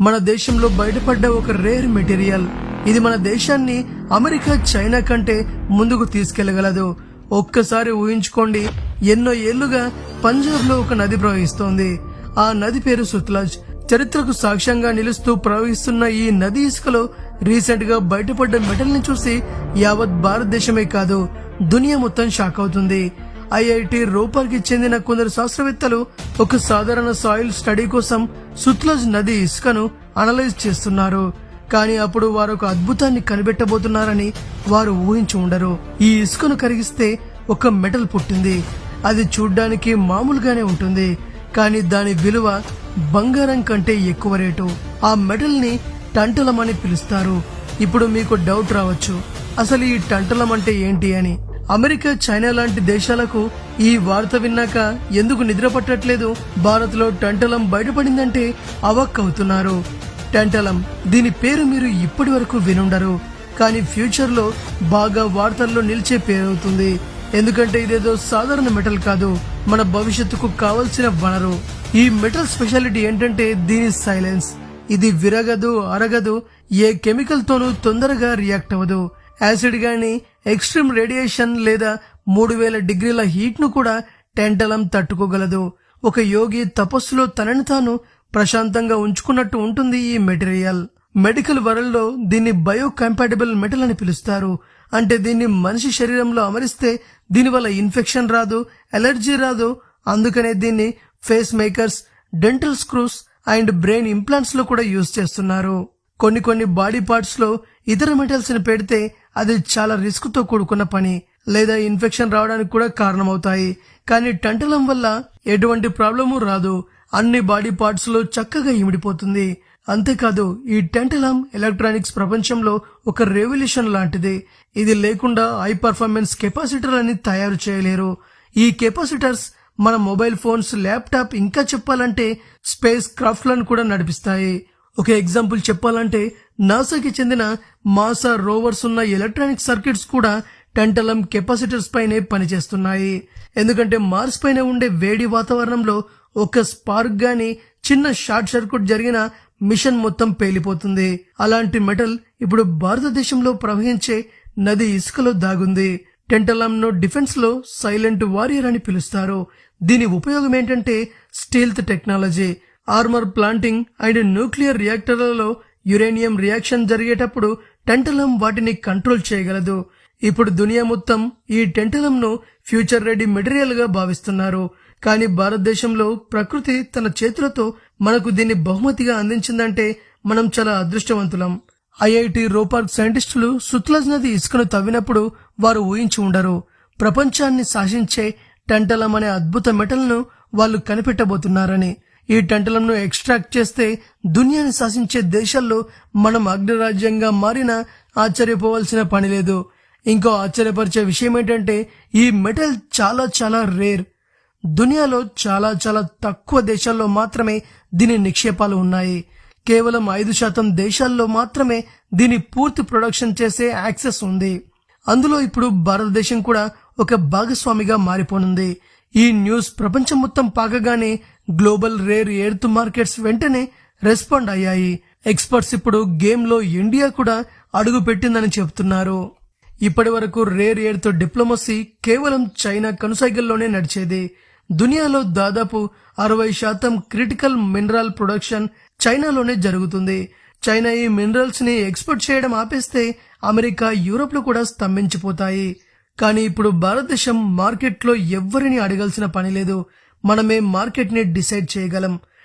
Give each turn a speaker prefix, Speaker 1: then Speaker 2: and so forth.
Speaker 1: మన దేశంలో బయటపడ్డ ఒక రేర్ మెటీరియల్. ఇది మన దేశాన్ని అమెరికా చైనా కంటే ముందుకు తీసుకెళ్ళగలదు. ఒక్కసారి ఊహించుకోండి ఎన్నో ఏళ్ళుగా పంజాబ్లో ఒక నది ప్రవహిస్తోంది. ఆ నది పేరు సుత్లాజ్. చరిత్రకు సాక్ష్యంగా నిలుస్తూ ప్రవహిస్తున్న ఈ నది ఇసుకలో రీసెంట్గా బయటపడ్డ మెటల్ని చూసి యావత్ భారతదేశమే కాదు దునియా మొత్తం షాక్ అవుతుంది. ఐఐటి రోపర్కి చెందిన కొందరు శాస్త్రవేత్తలు ఒక సాధారణ సాయిల్ స్టడీ కోసం సుత్లజ్ నది ఇసుకను అనలైజ్ చేస్తున్నారు. కానీ అప్పుడు వారు ఒక అద్భుతాన్ని కనిపెట్టబోతున్నారని వారు ఊహించి ఉండరు. ఈ ఇసుకను కరిగిస్తే ఒక మెటల్ పుట్టింది. అది చూడ్డానికి మామూలుగానే ఉంటుంది. కానీ దాని విలువ బంగారం కంటే ఎక్కువ రేటు. ఆ మెటల్ని టంటలం అని పిలుస్తారు. ఇప్పుడు మీకు డౌట్ రావచ్చు. అసలు ఈ టంటలం అంటే ఏంటి అని. అమెరికా చైనా లాంటి దేశాలకు ఈ వార్త విన్నాక ఎందుకు నిద్ర పట్టట్లేదు? భారత్లో టంటలం బయటపడిందంటే అవాక్ అవుతున్నారు టెంటలం దీని పేరు మీరు ఇప్పటి వరకు వినుండరు. కానీ ఫ్యూచర్లో బాగా వార్తల్లో నిలిచే పేరవుతుంది. ఎందుకంటే ఇదేదో సాధారణ మెటల్ కాదు. మన భవిష్యత్తుకు కావలసిన వనరు. ఈ మెటల్ స్పెషాలిటీ ఏంటంటే దీని సైలెన్స్. ఇది విరగదు అరగదు ఏ కెమికల్ తోనూ తొందరగా రియాక్ట్ అవ్వదు. యాసిడ్ గాని ఎక్స్ట్రీమ్ రేడియేషన్ లేదా మూడు వేల డిగ్రీల హీట్ను కూడా టెంటలం తట్టుకోగలదు. ఒక యోగి తపస్సులో తనని తాను ప్రశాంతంగా ఉంచుకున్నట్టు ఉంటుంది ఈ మెటీరియల్. మెడికల్ వరల్డ్లో దీన్ని బయో కంపాటబుల్ మెటల్ అని పిలుస్తారు. అంటే దీన్ని మనిషి శరీరంలో అమరిస్తే దీనివల్ల ఇన్ఫెక్షన్ రాదు ఎలర్జీ రాదు. అందుకనే దీన్ని pacemakers dental screws and brain ఇంప్లాంట్స్లో కూడా యూజ్ చేస్తున్నారు. కొన్ని కొన్ని బాడీ పార్ట్స్లో ఇతర మెటల్స్ని పెడితే అది చాలా రిస్క్తో కూడుకున్న పని. లేదా ఇన్ఫెక్షన్ రావడానికి కూడా కారణమవుతాయి. కానీ టంటలం వల్ల ఎటువంటి ప్రాబ్లము రాదు. అన్ని బాడీ పార్ట్స్లో చక్కగా ఇమిడిపోతుంది. అంతేకాదు ఈ టెంటలం ఎలక్ట్రానిక్స్ ప్రపంచంలో ఒక రెవల్యూషన్ లాంటిది. ఇది లేకుండా హై పర్ఫార్మెన్స్ కెపాసిటర్ అని తయారు చేయలేరు. ఈ కెపాసిటర్స్ మన మొబైల్ ఫోన్స్ ల్యాప్టాప్ ఇంకా చెప్పాలంటే స్పేస్ క్రాఫ్ట్లను కూడా నడిపిస్తాయి. ఒక ఎగ్జాంపుల్ చెప్పాలంటే నాసాకి చెందిన మాసా రోవర్స్ ఉన్న ఎలక్ట్రానిక్ సర్క్యూట్స్ కూడా టెంటలం కెపాసిటర్స్ పైనే పనిచేస్తున్నాయి. ఎందుకంటే మార్స్ పైన ఉండే వేడి వాతావరణంలో ఒక స్పార్క్ గాని చిన్న షార్ట్ సర్క్యూట్ జరిగిన మిషన్ మొత్తం పేలిపోతుంది. అలాంటి మెటల్ ఇప్పుడు భారతదేశంలో ప్రవహించే నది ఇసుకలో దాగుంది. టెంటలంను డిఫెన్స్లో సైలెంట్ వారియర్ అని పిలుస్తారు. దీని ఉపయోగం ఏంటంటే stealth technology. Armour plating and nuclear రియాక్టర్లలో uranium reaction జరిగేటప్పుడు టెంటలం వాటిని కంట్రోల్ చేయగలదు. ఇప్పుడు దునియా మొత్తం ఈ టెంటలంను ఫ్యూచర్ రెడీ మెటీరియల్గా భావిస్తున్నారు. కానీ భారతదేశంలో ప్రకృతి తన చేతులతో మనకు దీన్ని బహుమతిగా అందించిందంటే మనం చాలా అదృష్టవంతులం. ఐఐటి రోపార్క్ సైంటిస్టులు సుత్లజ్ నది ఇసుకను తవ్వినప్పుడు వారు ఊహించి ఉండరు. ప్రపంచాన్ని శాసించే టెంటలం అనే అద్భుత మెటల్ను వాళ్ళు కనిపెట్టబోతున్నారని. ఈ టెంటలంను ఎక్స్ట్రాక్ట్ చేస్తే దునియాని శాసించే దేశాల్లో మనం అగ్రరాజ్యంగా మారినా ఆశ్చర్యపోవాల్సిన పని లేదు. ఇంకో ఆశ్చర్యపరిచే విషయం ఏంటంటే ఈ మెటల్ చాలా చాలా రేర్. దునియాలో చాలా చాలా తక్కువ దేశాల్లో మాత్రమే దీని నిక్షేపాలు ఉన్నాయి. కేవలం ఐదు శాతం దేశాల్లో మాత్రమే దీని పూర్తి ప్రొడక్షన్ చేసే యాక్సెస్ ఉంది. అందులో ఇప్పుడు భారతదేశం కూడా ఒక భాగస్వామిగా మారిపోనుంది. ఈ న్యూస్ ప్రపంచం మొత్తం పాకగానే గ్లోబల్ రేర్ ఎర్త్ మార్కెట్స్ వెంటనే రెస్పాండ్ అయ్యాయి. ఎక్స్పర్ట్స్ ఇప్పుడు గేమ్లో ఇండియా కూడా అడుగు పెట్టిందని చెబుతున్నారు ఇప్పటి వరకు రేర్ ఎయిర్తో డిప్లొమసీ కేవలం చైనా కనుసైగల్లోనే నడిచేది. దునియాలో దాదాపు అరవై శాతం క్రిటికల్ మినరల్ ప్రొడక్షన్ చైనాలోనే జరుగుతుంది. చైనా ఈ మినరల్స్ని ఎక్స్పోర్ట్ చేయడం ఆపేస్తే అమెరికా యూరోప్లో కూడా స్తంభించిపోతాయి. కానీ ఇప్పుడు భారతదేశం మార్కెట్లో ఎవ్వరిని అడగాల్సిన పని లేదు. మనమే మార్కెట్ని డిసైడ్ చేయగలం.